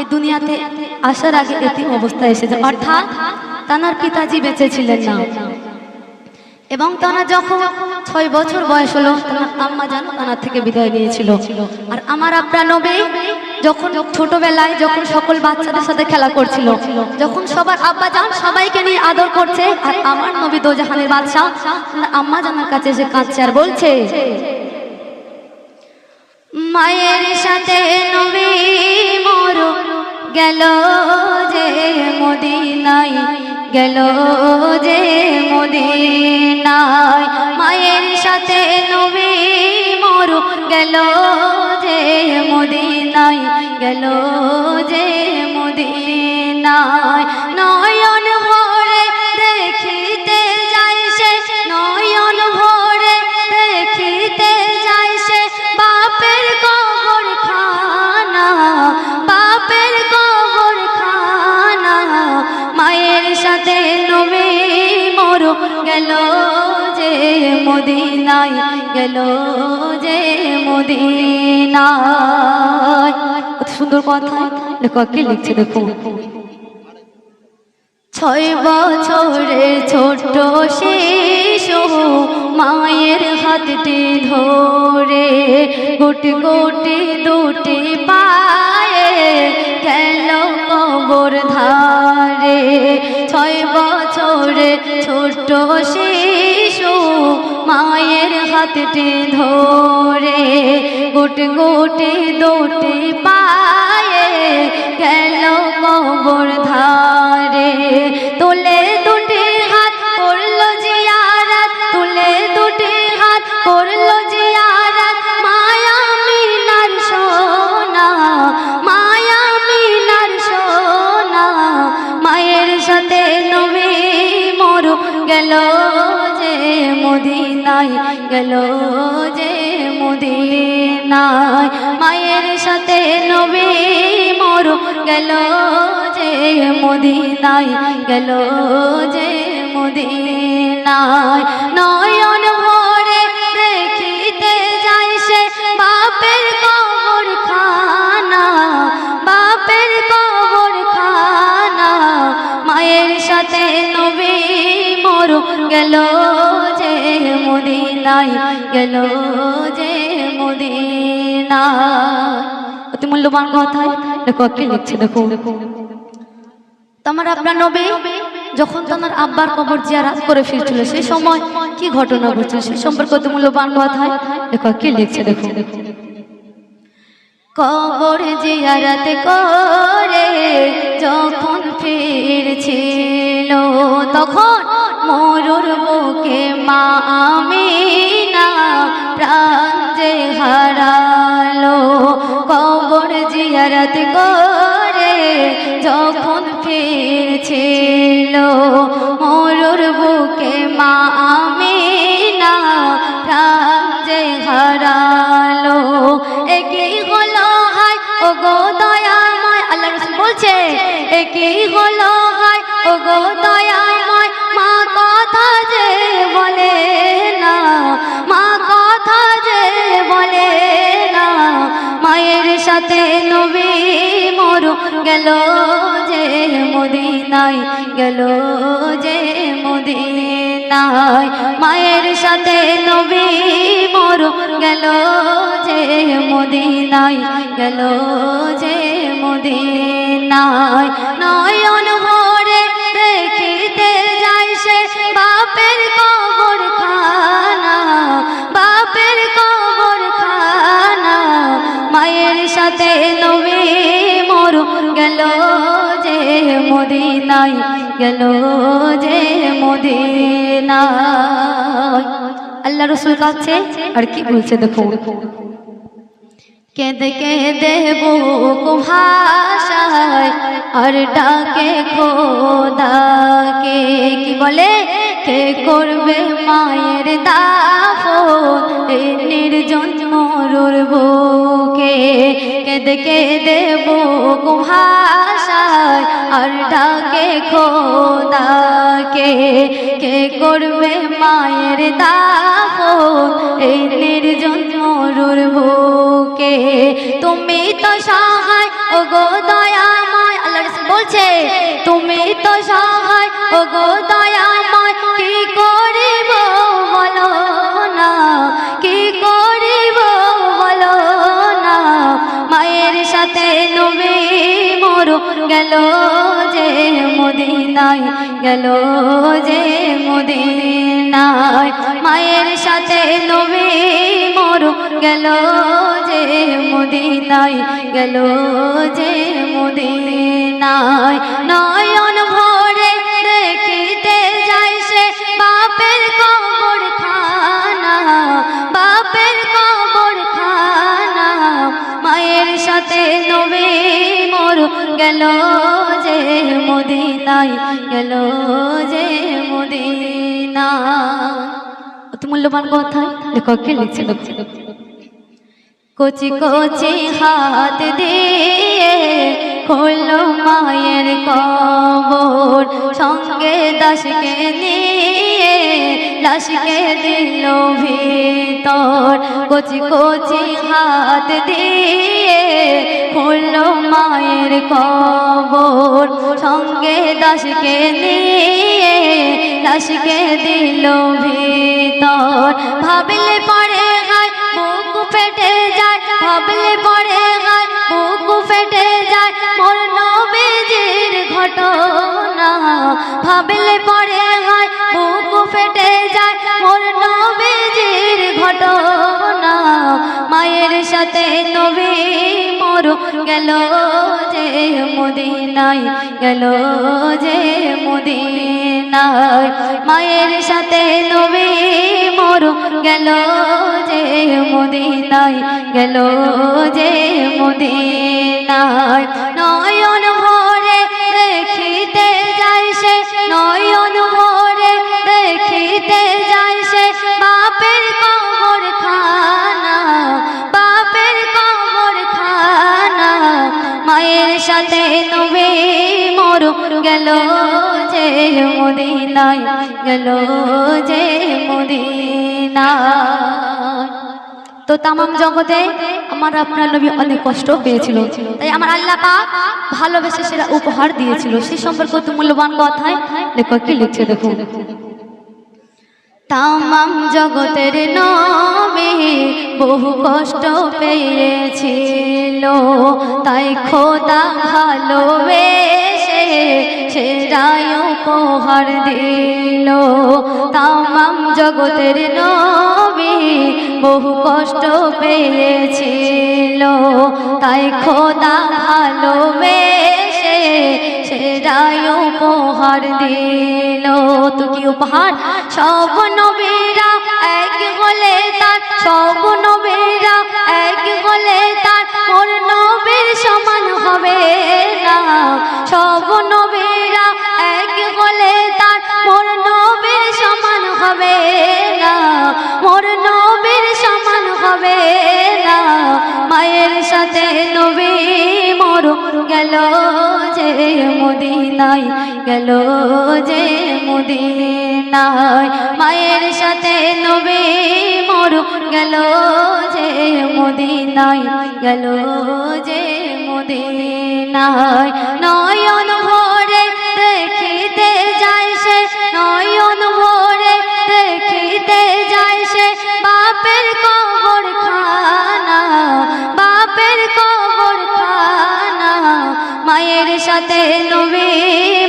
এই দুনিয়াতে আসার আগে এতিম অবস্থায় এসেছে অর্থাৎ তানার পিতাজি বেঁচে ছিলেন না। এবং যখন ছয় বছর বয়স হলো আম্মা যেন তানার থেকে বিদায় নিয়েছিল। আর আমার নবে যখন ছোটবেলায় যখন সকল বাচ্চাদের সাথে খেলা করছিল, যখন সবার আব্বা যান সবাইকে নিয়ে আদর করছে, আর আমার নবী দোজাহানের বাদশাহ আম্মা জানার কাছে এসে কাঁদছে আর বলছে, মায়ের সাথে নবী মোর গেল যে মদিনায়, গেল যে মদিনায়। মায়ের সাথে নবী মোর গেল যে মদিনায়, গেল যে গেল যে মদিনায়, গেল যে মদিনায়। সুন্দর কথা। লেখক কি লিখছে, দেখো। ছয় বছরের ছোট শিশু মায়ের হাতটি ধরে, গুটি গুটি দুটি ছোট শিশু মায়ের হাতটি ধরে গোটে গোটে দোটে পায়ে গেল কবর ধারে। মদিনায় গেল যে মদিনায়, মায়ের সাথে নবী মোর গেল যে মদিনায়, গেল যে মদিনায়। নয়ন ভরে দেখিতে যাই সে বাপের কবর খানা বাপের কবর খানা মায়ের সাথে নবী মোর গেল মদিনায় গেল যে মদিনায় অতি মূল্যবান কথায় দেখো, কি লিখছে দেখো। তোমার আপনার নবী যখন তোমার আব্বার কবর জিয়ারাত করে ফিরছিল সেই সময় কি ঘটনা ঘটছিল সেই সম্পর্কে অতি মূল্যবান কথায় দেখো, কি লিখছে দেখো। কবর জিয়ারাত করে যখন ফিরছিল, তখন মরুর মা আমিনা, প্রাণ যে হারালো, কবর জিয়ারাত করে যখন ফিরছিল, মরুর বুকে মা আমিনা, প্রাণ যে হারালো। একই হলো হায় ও গো দয়াময় আল্লাহ রসুল বলছে একই হলো হায় ও গো দয়াময়, মা কথা যে বলে না, মা কথা যে বলে না, মায়ের সাথে নবী মোর গেল যে মদিনায়, গেল যে মদিনায়। মায়ের সাথে নবী মোর গেল যে মদিনায়, গেল যে মদিনায়। নয়ন গেল যে মদিনায়, গেল যে মদিনায়। আল্লাহ রসুল কাছে, আর কি বলছে দেখো? কেঁদে কেঁদে ভাষায় আর ডাকে খোদাকে। কি বলে? কে করবে মায়ের এই নির্জন মরুর বুকে কেঁদে কেঁদে বুক ভাষায় আর ডাকে খোদাকে। কে করবে মায়ের দাফন এই নির্জন মরুর বুকে? তুমি তো সহায় ও গো আছে তুমি তো সহায় ও গো দয়াময় গেল যে মদিনায়, গেল যে মদিনায়। মায়ের সাথে নবী মরু গেল যে মদিনায়, গেল যে মদিনায়। নয়ন ভরে দেখিতে যাই সে বাপের গেল যে মদিনায়, গেল যে মদিনা অতি মূল্যবান কথা, লেখককে লিখছে কচি কচি হাত দিয়ে খোলো মায়ের কবর, সঙ্গে দাসকে নিয়ে লাশকে দিল ভিতর। কচি কচি হাত দিয়ে খোলো মায়ের কবর। সঙ্গে দাসকে নিয়ে লাশকে দিল ভিতর। ভাবলে পরে গায় বুক ফেটে যায়। ভাবলে পরে গায় বুক ফেটে যায়। মোর নবীজির ঘটনা। ভাবলে পরে যায় মোর নবীজির ঘটনা, মায়ের সাথে নবী মোর গেল যে মদিনায়, গেল যে মদিনায়। মায়ের সাথে নবী মোর গেল যে মদিনায়, গেল যে মদিনায়। নয়ন মোর গেল যে মদিনায়, গেল যে মদিনায়। তো তামাম জগতে আমার আপনার নবী অনেক কষ্ট পেয়েছিল। তাই আমার আল্লাহ পাক ভালোবেসে সেটা উপহার দিয়েছিল। সে সম্পর্কে তো মূল্যবান কথায় লেখক কি লিখছে, দেখুন। তামাম জগতের নবী বহু কষ্ট পেয়েছিল। তাই খোদা ভালোবেসে সেরাই উপহার দিল। তামাম জগতের নবী বহু কষ্ট পেয়েছিল। তাই খোদা ভালোবেসে সেরাই উপহার দিল। তো কি উপহার? সব নবীরা গেল যে মদিনায়, গেল যে মদিনায়। মায়ের সাথে নবী মোর গেল যে মদিনায়, গেল যে মদিনায়। নয়ন সাথে নবী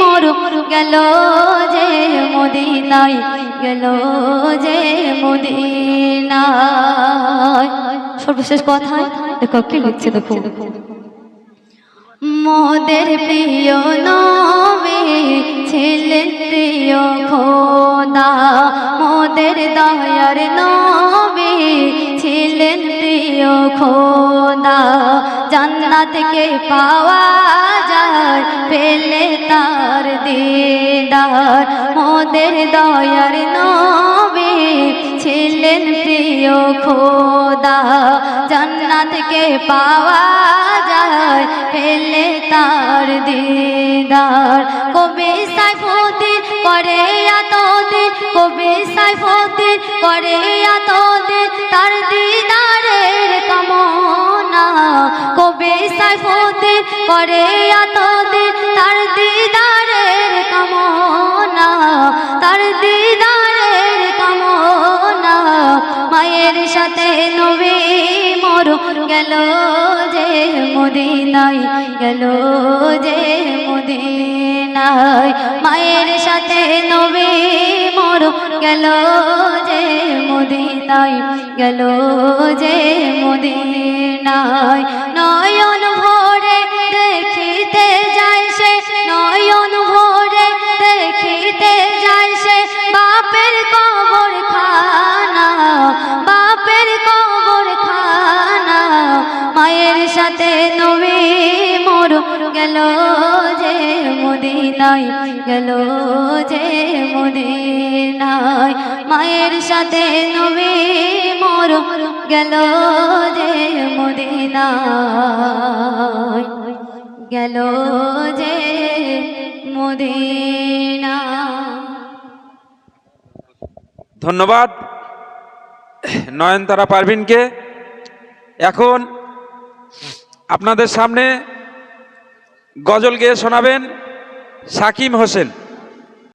মোর গেল যে মদিনায়, গেল যে মদিনায়। সর্বশেষ কথা দেখো কি লিখছে দেখো? মোদের প্রিয় নবী ছিলেন প্রিয় খোদা। মোদের দয়ার নবী ছিলেন প্রিয় খোদা, জান্নাতকে পাওয়া যায়, পেলে তার দিদার। মোদের দয়ার নবী ছিলেন প্রিয় খোদা, জান্নাতকে পাওয়া যায়, পেলে তার দিদার। কবি সাইফুদ্দিন করে এতদিন কবি সাইফুদ্দিন করে করে আতদিন তার দিদারের কামনা, তার দিদারের কামনা। মায়ের সাথে নবী মরু গেল যে মুদিনাই গেল যে মুদিনাই মায়ের সাথে নবী মরু গেল যে মুদিনাই গেল যে মুদিনাই নয় গেল যে মদিনায় মায়ের সাথে নবী মোর গেল যে মদিনায় গেল যে মদিনা ধন্যবাদ নয়নতারা পারভিনকে। এখন আপনাদের সামনে গজল গেয়ে শোনাবেন। সাকিম হোসেন।